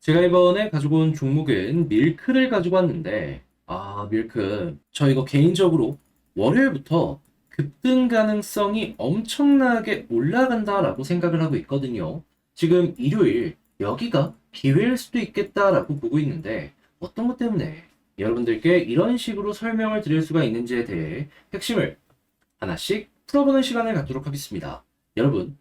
제가 이번에 가지고 온 종목은 밀크를 가지고 왔는데, 아, 밀크. 저 이거 개인적으로 월요일부터 급등 가능성이 엄청나게 올라간다라고 생각을 하고 있거든요. 지금 일요일, 여기가 기회일 수도 있겠다라고 보고 있는데, 어떤 것 때문에 여러분들께 이런 식으로 설명을 드릴 수가 있는지에 대해 핵심을 하나씩 풀어보는 시간을 갖도록 하겠습니다. 여러분,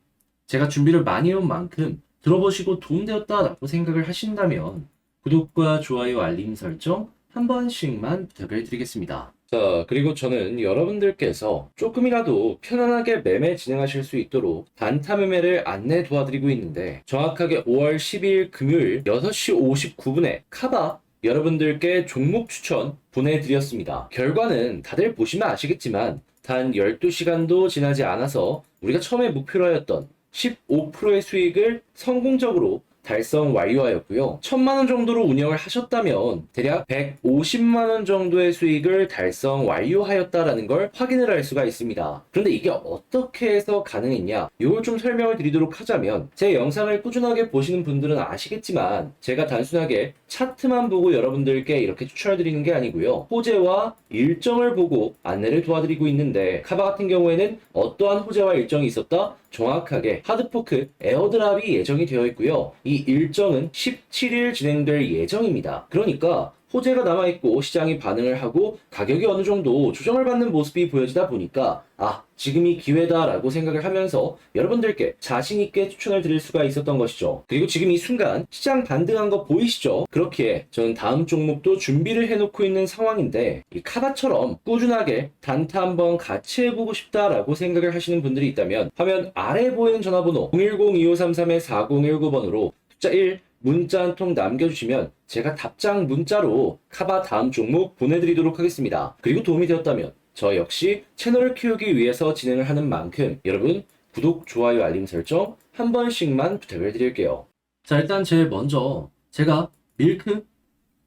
제가 준비를 많이 해온 만큼 들어보시고 도움되었다라고 생각을 하신다면 구독과 좋아요, 알림 설정 한 번씩만 부탁을 드리겠습니다. 자, 그리고 저는 여러분들께서 조금이라도 편안하게 매매 진행하실 수 있도록 단타 매매를 안내 도와드리고 있는데 정확하게 5월 12일 금요일 6시 59분에 카바 여러분들께 종목 추천 보내드렸습니다. 결과는 다들 보시면 아시겠지만 단 12시간도 지나지 않아서 우리가 처음에 목표로 하였던 15%의 수익을 성공적으로 달성 완료하였고요. 1000만원 정도로 운영을 하셨다면 대략 150만 원 정도의 수익을 달성 완료하였다라는 걸 확인을 할 수가 있습니다. 그런데 이게 어떻게 해서 가능했냐? 이걸 좀 설명을 드리도록 하자면 제 영상을 꾸준하게 보시는 분들은 아시겠지만 제가 단순하게 차트만 보고 여러분들께 이렇게 추천을 드리는 게 아니고요. 호재와 일정을 보고 안내를 도와드리고 있는데 카바 같은 경우에는 어떠한 호재와 일정이 있었다? 정확하게 하드포크 에어드랍이 예정이 되어 있고요. 이 일정은 17일 진행될 예정입니다. 그러니까 호재가 남아있고 시장이 반응을 하고 가격이 어느 정도 조정을 받는 모습이 보여지다 보니까 아 지금이 기회다라고 생각을 하면서 여러분들께 자신있게 추천을 드릴 수가 있었던 것이죠. 그리고 지금 이 순간 시장 반등한 거 보이시죠? 그렇기에 저는 다음 종목도 준비를 해놓고 있는 상황인데 이 카바처럼 꾸준하게 단타 한번 같이 해보고 싶다라고 생각을 하시는 분들이 있다면 화면 아래 보이는 전화번호 010-2533-4019번으로 숫 자 1 문자 한 통 남겨주시면 제가 답장 문자로 카바 다음 종목 보내드리도록 하겠습니다. 그리고 도움이 되었다면 저 역시 채널을 키우기 위해서 진행을 하는 만큼 여러분 구독, 좋아요, 알림 설정 한 번씩만 부탁을 드릴게요. 자, 일단 제일 먼저 제가 밀크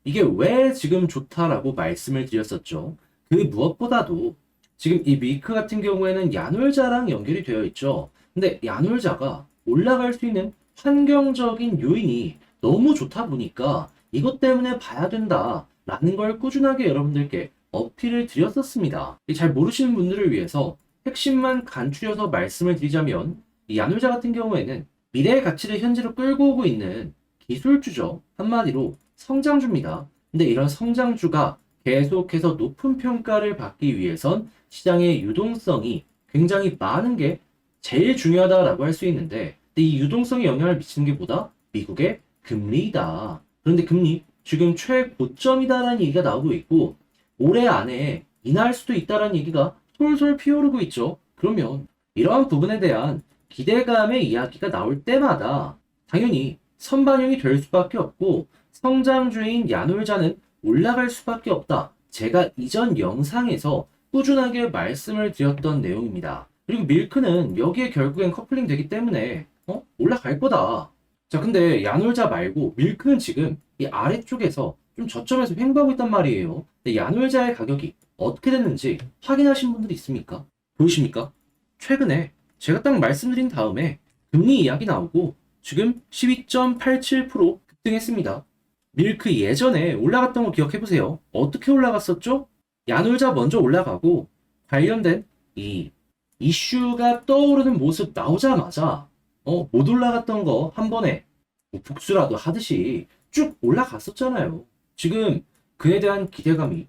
이게 왜 지금 좋다라고 말씀을 드렸었죠. 그 무엇보다도 지금 이 밀크 같은 경우에는 야놀자랑 연결이 되어 있죠. 근데 야놀자가 올라갈 수 있는 환경적인 요인이 너무 좋다 보니까 이것 때문에 봐야 된다라는 걸 꾸준하게 여러분들께 어필을 드렸었습니다. 이잘 모르시는 분들을 위해서 핵심만 간추려서 말씀을 드리자면 이 야놀자 같은 경우에는 미래의 가치를 현재로 끌고 오고 있는 기술주죠. 한마디로 성장주입니다. 근데 이런 성장주가 계속해서 높은 평가를 받기 위해선 시장의 유동성이 굉장히 많은 게 제일 중요하다라고 할 수 있는데 근데 이 유동성에 영향을 미치는 게 뭐다? 미국의 금리이다. 그런데 금리 지금 최고점이다라는 얘기가 나오고 있고 올해 안에 인하할 수도 있다라는 얘기가 솔솔 피오르고 있죠. 그러면 이러한 부분에 대한 기대감의 이야기가 나올 때마다 당연히 선반영이 될 수밖에 없고 성장주인 야놀자는 올라갈 수밖에 없다. 제가 이전 영상에서 꾸준하게 말씀을 드렸던 내용입니다. 그리고 밀크는 여기에 결국엔 커플링 되기 때문에 어? 올라갈 거다. 자, 근데 야놀자 말고 밀크는 지금 이 아래쪽에서 좀 저점에서 횡보하고 있단 말이에요. 근데 야놀자의 가격이 어떻게 됐는지 확인하신 분들이 있습니까? 보이십니까? 최근에 제가 딱 말씀드린 다음에 금리 이야기 나오고 지금 12.87% 급등했습니다. 밀크 예전에 올라갔던 거 기억해보세요. 어떻게 올라갔었죠? 야놀자 먼저 올라가고 관련된 이 이슈가 떠오르는 모습 나오자마자 어, 못 올라갔던 거 한 번에 뭐 복수라도 하듯이 쭉 올라갔었잖아요. 지금 그에 대한 기대감이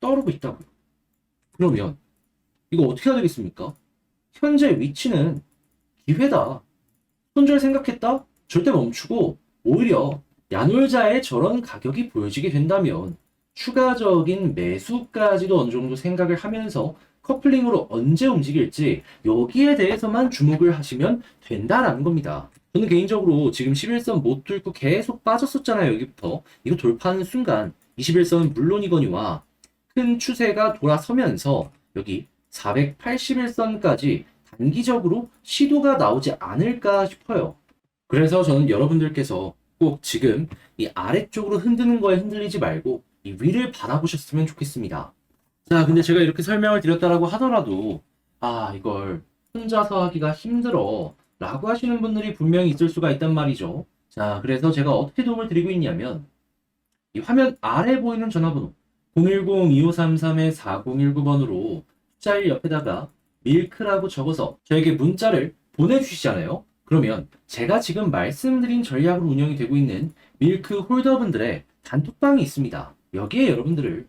떠오르고 있다고요. 그러면 이거 어떻게 해야 되겠습니까? 현재 위치는 기회다. 손절 생각했다? 절대 멈추고 오히려 야놀자의 저런 가격이 보여지게 된다면 추가적인 매수까지도 어느 정도 생각을 하면서 커플링으로 언제 움직일지 여기에 대해서만 주목을 하시면 된다라는 겁니다. 저는 개인적으로 지금 11선 못 뚫고 계속 빠졌었잖아요. 여기부터. 이거 돌파하는 순간 21선은 물론이거니와 큰 추세가 돌아서면서 여기 481선까지 단기적으로 시도가 나오지 않을까 싶어요. 그래서 저는 여러분들께서 꼭 지금 이 아래쪽으로 흔드는 거에 흔들리지 말고 이 위를 바라보셨으면 좋겠습니다. 자, 근데 제가 이렇게 설명을 드렸다라고 하더라도, 아, 이걸 혼자서 하기가 힘들어. 라고 하시는 분들이 분명히 있을 수가 있단 말이죠. 자, 그래서 제가 어떻게 도움을 드리고 있냐면 이 화면 아래 보이는 전화번호 010-2533-4019번으로 숫자 1 옆에다가 밀크라고 적어서 저에게 문자를 보내주시잖아요. 그러면 제가 지금 말씀드린 전략으로 운영이 되고 있는 밀크 홀더분들의 단톡방이 있습니다. 여기에 여러분들을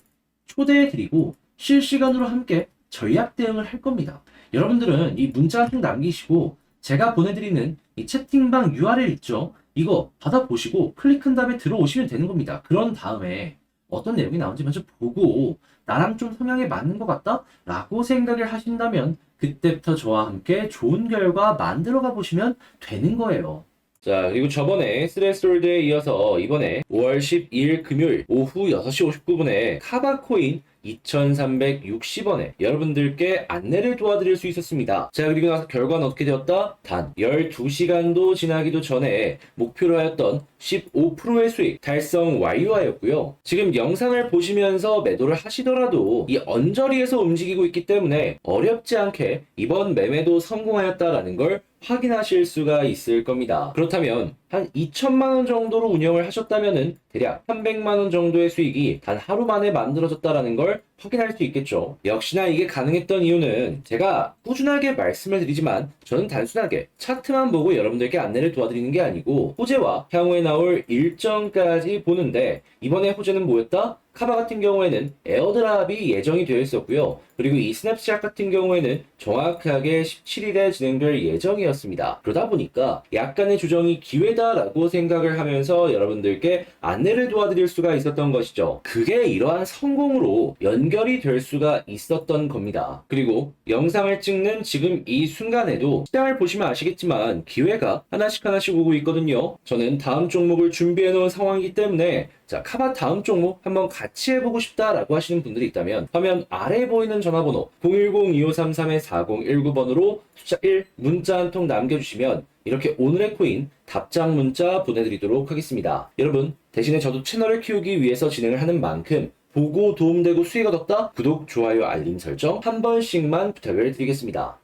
초대해드리고 실시간으로 함께 전략 대응을 할 겁니다. 여러분들은 이 문자 한 통 남기시고 제가 보내드리는 이 채팅방 URL 있죠? 이거 받아보시고 클릭한 다음에 들어오시면 되는 겁니다. 그런 다음에 어떤 내용이 나오는지 먼저 보고 나랑 좀 성향에 맞는 것 같다? 라고 생각을 하신다면 그때부터 저와 함께 좋은 결과 만들어 가 보시면 되는 거예요. 자, 그리고 저번에 스레스롤드에 이어서 이번에 5월 12일 금요일 오후 6시 59분에 카바코인 2,360원에 여러분들께 안내를 도와드릴 수 있었습니다. 자, 그리고 나서 결과는 어떻게 되었다? 단 12시간도 지나기도 전에 목표로 하였던 15%의 수익 달성 완료하였고요. 지금 영상을 보시면서 매도를 하시더라도 이 언저리에서 움직이고 있기 때문에 어렵지 않게 이번 매매도 성공하였다라는 걸 확인하실 수가 있을 겁니다. 그렇다면 한 2천만 원 정도로 운영을 하셨다면은 대략 300만 원 정도의 수익이 단 하루 만에 만들어졌다라는 걸 확인할 수 있겠죠. 역시나 이게 가능했던 이유는 제가 꾸준하게 말씀을 드리지만 저는 단순하게 차트만 보고 여러분들께 안내를 도와드리는 게 아니고 호재와 향후에 나올 일정까지 보는데 이번에 호재는 뭐였다? 카바 같은 경우에는 에어드랍이 예정이 되어 있었고요. 그리고 이 스냅샷 같은 경우에는 정확하게 17일에 진행될 예정이었습니다. 그러다 보니까 약간의 조정이 기회다라고 생각을 하면서 여러분들께 안내를 도와드릴 수가 있었던 것이죠. 그게 이러한 성공으로 연결이 될 수가 있었던 겁니다. 그리고 영상을 찍는 지금 이 순간에도 시장을 보시면 아시겠지만 기회가 하나씩 하나씩 오고 있거든요. 저는 다음 종목을 준비해 놓은 상황이기 때문에 자, 카바 다음 종목 한번 같이 해보고 싶다라고 하시는 분들이 있다면 화면 아래 보이는 전화번호 010-2533-4019번으로 숫자 1 문자 한 통 남겨주시면 이렇게 오늘의 코인 답장 문자 보내드리도록 하겠습니다. 여러분 대신에 저도 채널을 키우기 위해서 진행을 하는 만큼 보고 도움되고 수익 얻었다? 구독, 좋아요, 알림 설정 한 번씩만 부탁을 드리겠습니다.